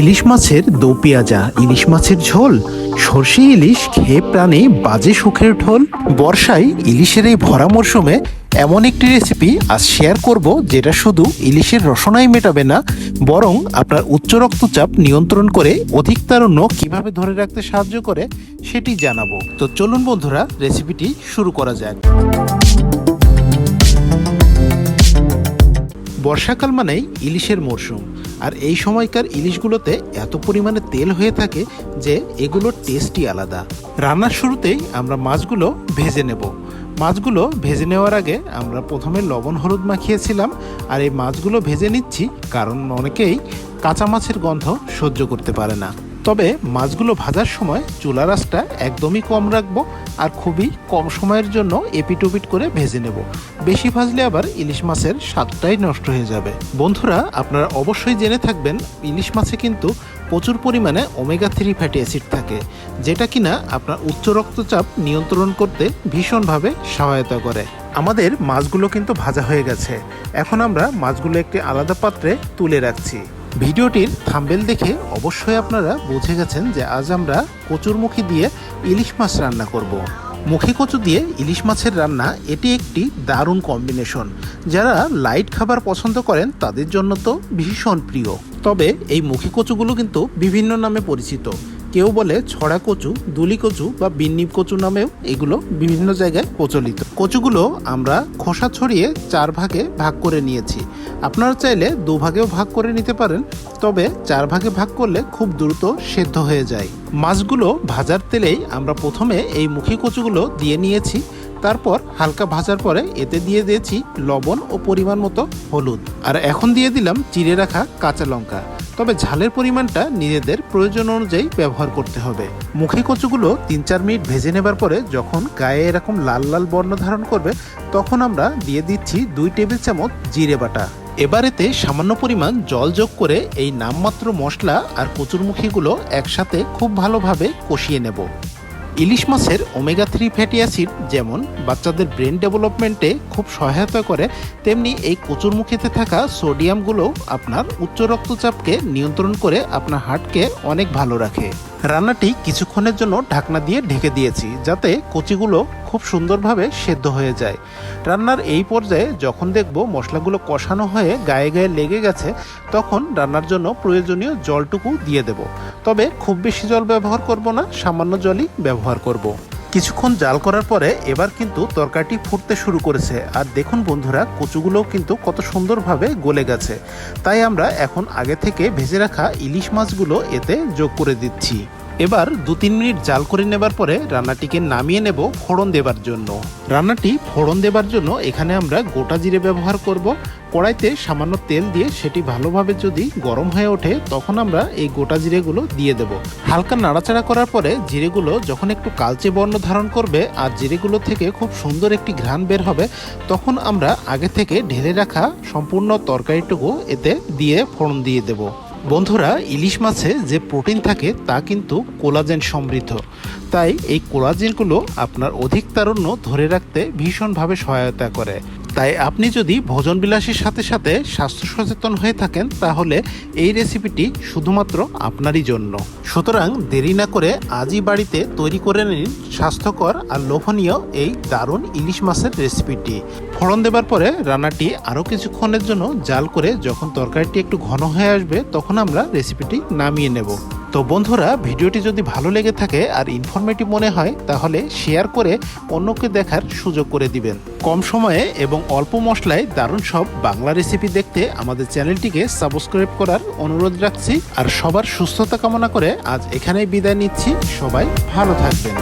ইলিশ মাছের দো পেঁয়াজা, ইলিশ মাছের ঝোল, সর্ষে ইলিশ খেয়ে প্রাণে বাজে সুখের ঢোল। বর্ষায় ইলিশের এই ভরা মরশুমে এমন একটি রেসিপি আজ শেয়ার করব যেটা শুধু ইলিশের রসনাই মেটাবে না, বরং আপনার উচ্চ রক্তচাপ নিয়ন্ত্রণ করে অধিক তারুণ্য কীভাবে ধরে রাখতে সাহায্য করে সেটি জানাব। তো চলুন বন্ধুরা রেসিপিটি শুরু করা যাক। বর্ষাকাল মানেই ইলিশের মরশুম। আর এই সময়কার ইলিশগুলোতে এত পরিমাণে তেল হয়ে থাকে যে এগুলোর টেস্টই আলাদা। রান্নার শুরুতেই আমরা মাছগুলো ভেজে নেব। মাছগুলো ভেজে নেওয়ার আগে আমরা প্রথমে লবণ হলুদ মাখিয়েছিলাম আর এই মাছগুলো ভেজে নিচ্ছি কারণ অনেকেই কাঁচা মাছের গন্ধ সহ্য করতে পারে না। তবে মাছগুলো ভাজার সময় চুলা রাসটা একদমই কম রাখব আর খুবই কম সময়ের জন্য এপিটোপিট করে ভেজে নেব। বেশি ভাজলে আবার ইলিশ মাছের স্বাদটাই নষ্ট হয়ে যাবে। বন্ধুরা, আপনারা অবশ্যই জেনে থাকবেন, ইলিশ মাছে কিন্তু প্রচুর পরিমাণে ওমেগা থ্রি ফ্যাটি অ্যাসিড থাকে, যেটা কিনা আপনার উচ্চ রক্তচাপ নিয়ন্ত্রণ করতে ভীষণভাবে সহায়তা করে। আমাদের মাছগুলো কিন্তু ভাজা হয়ে গেছে। এখন আমরা মাছগুলো একটি আলাদা পাত্রে তুলে রাখছি। ভিডিওটির থাম্বেল দেখে অবশ্যই আপনারা বুঝে গেছেন যে আজ আমরা কচুরমুখী দিয়ে ইলিশ মাছ রান্না করব। মুখে কচু দিয়ে ইলিশ মাছের রান্না এটি একটি দারুণ কম্বিনেশন যারা লাইট খাবার পছন্দ করেন, তাদের জন্য তো ভীষণ প্রিয়। তবে এই মুখে কচুগুলো কিন্তু বিভিন্ন নামে পরিচিত। কেউ বলে ছড়া কচু, দুলি কচু বা বিন্নি কচু নামেও এগুলো বিভিন্ন জায়গায় প্রচলিত। কচুগুলো আমরা খোসা ছড়িয়ে চার ভাগে ভাগ করে নিয়েছি। আপনারা চাইলে দু ভাগেও ভাগ করে নিতে পারেন, তবে চার ভাগে ভাগ করলে খুব দ্রুত সেদ্ধ হয়ে যায়। মাছগুলো ভাজার তেলেই আমরা প্রথমে এই মুখী কচুগুলো দিয়ে নিয়েছি। তারপর হালকা ভাজার পরে এতে দিয়ে দিয়েছি লবণ ও পরিমাণ মতো হলুদ। আর এখন দিয়ে দিলাম চিড়ে রাখা কাঁচা লঙ্কা। তবে ঝালের পরিমাণটা নিজেদের প্রয়োজন অনুযায়ী ব্যবহার করতে হবে। মুখে কচুগুলো তিন চার মিনিট ভেজে নেবার পরে যখন গায়ে এরকম লাল লাল বর্ণ ধারণ করবে, তখন আমরা দিয়ে দিচ্ছি দুই টেবিল চামচ জিরে বাটা। এবার এতে সামান্য পরিমাণ জল যোগ করে এই নামমাত্র মশলা আর কচুরমুখীগুলো একসাথে খুব ভালোভাবে কষিয়ে নেব। ইলিশ মাছের ওমেগা থ্রি ফ্যাটি অ্যাসিড যেমন বাচ্চাদের ব্রেন ডেভেলপমেন্টে খুব সহায়তা করে, তেমনি এই কচুর কচুরমুখীতে থাকা সোডিয়ামগুলো আপনার উচ্চ রক্তচাপকে নিয়ন্ত্রণ করে আপনার হার্টকে অনেক ভালো রাখে। রান্নাটি কিছুক্ষণের জন্য ঢাকনা দিয়ে ঢেকে দিয়েছি, যাতে কচিগুলো খুব সুন্দরভাবে সেদ্ধ হয়ে যায় রান্নার এই পর্যায়ে যখন দেখব মশলাগুলো কষানো হয়ে গায়ে গায়ে লেগে গেছে, তখন রান্নার জন্য প্রয়োজনীয় জলটুকু দিয়ে দেব তবে খুব বেশি জল ব্যবহার করব না, সামান্য জলই ব্যবহার করব। কিছুক্ষণ জাল করার পরে এবার কিন্তু তরকারিটি ফুটতে শুরু করেছে। আর দেখুন বন্ধুরা কচুগুলোও কিন্তু কত সুন্দরভাবে গলে গেছে। তাই আমরা এখন আগে থেকে ভেজে রাখা ইলিশ মাছগুলো এতে যোগ করে দিচ্ছি। এবার দু তিন মিনিট জাল করে নেবার পরে রান্নাটিকে নামিয়ে নেব ফোড়ন দেবার জন্য। রান্নাটি ফোড়ন দেবার জন্য এখানে আমরা গোটা জিরে ব্যবহার করব। কড়াইতে সামান্য তেল দিয়ে সেটি ভালোভাবে যদি গরম হয়ে ওঠে, তখন আমরা এই গোটা জিরেগুলো দিয়ে দেব। হালকা নাড়াচাড়া করার পরে জিরেগুলো যখন একটু কালচে বর্ণ ধারণ করবে আর জিরেগুলো থেকে খুব সুন্দর একটি ঘ্রাণ বের হবে, তখন আমরা আগে থেকে ঢেলে রাখা সম্পূর্ণ তরকারিটুকু এতে দিয়ে ফোড়ন দিয়ে দেব। বন্ধুরা, ইলিশ মাছে যে প্রোটিন থাকে তা কিন্তু কোলাজেন সমৃদ্ধ। তাই এই কোলাজেনগুলো আপনার অধিক তারুণ্য ধরে রাখতে ভীষণভাবে সহায়তা করে। তাই আপনি যদি ভোজন বিলাসীর সাথে সাথে স্বাস্থ্য সচেতন হয়ে থাকেন, তাহলে এই রেসিপিটি শুধুমাত্র আপনারই জন্য। সুতরাং দেরি না করে আজই বাড়িতে তৈরি করে নিন স্বাস্থ্যকর আর লোভনীয় এই দারুণ ইলিশ মাছের রেসিপিটি। ফোড়ন দেবার পরে রান্নাটি আরও কিছুক্ষণের জন্য জাল করে যখন তরকারিটি একটু ঘন হয়ে আসবে, তখন আমরা রেসিপিটি নামিয়ে নেব। তো বন্ধুরা, ভিডিওটি যদি ভালো লেগে থাকে আর ইনফরমেটিভ মনে হয়, তাহলে শেয়ার করে অন্যকে দেখার সুযোগ করে দিবেন। কম সময়ে এবং অল্প মশলায় দারুণ সব বাংলা রেসিপি দেখতে আমাদের চ্যানেলটিকে সাবস্ক্রাইব করার অনুরোধ রাখছি। আর সবার সুস্থতা কামনা করে আজ এখানেই বিদায় নিচ্ছি। সবাই ভালো থাকবেন।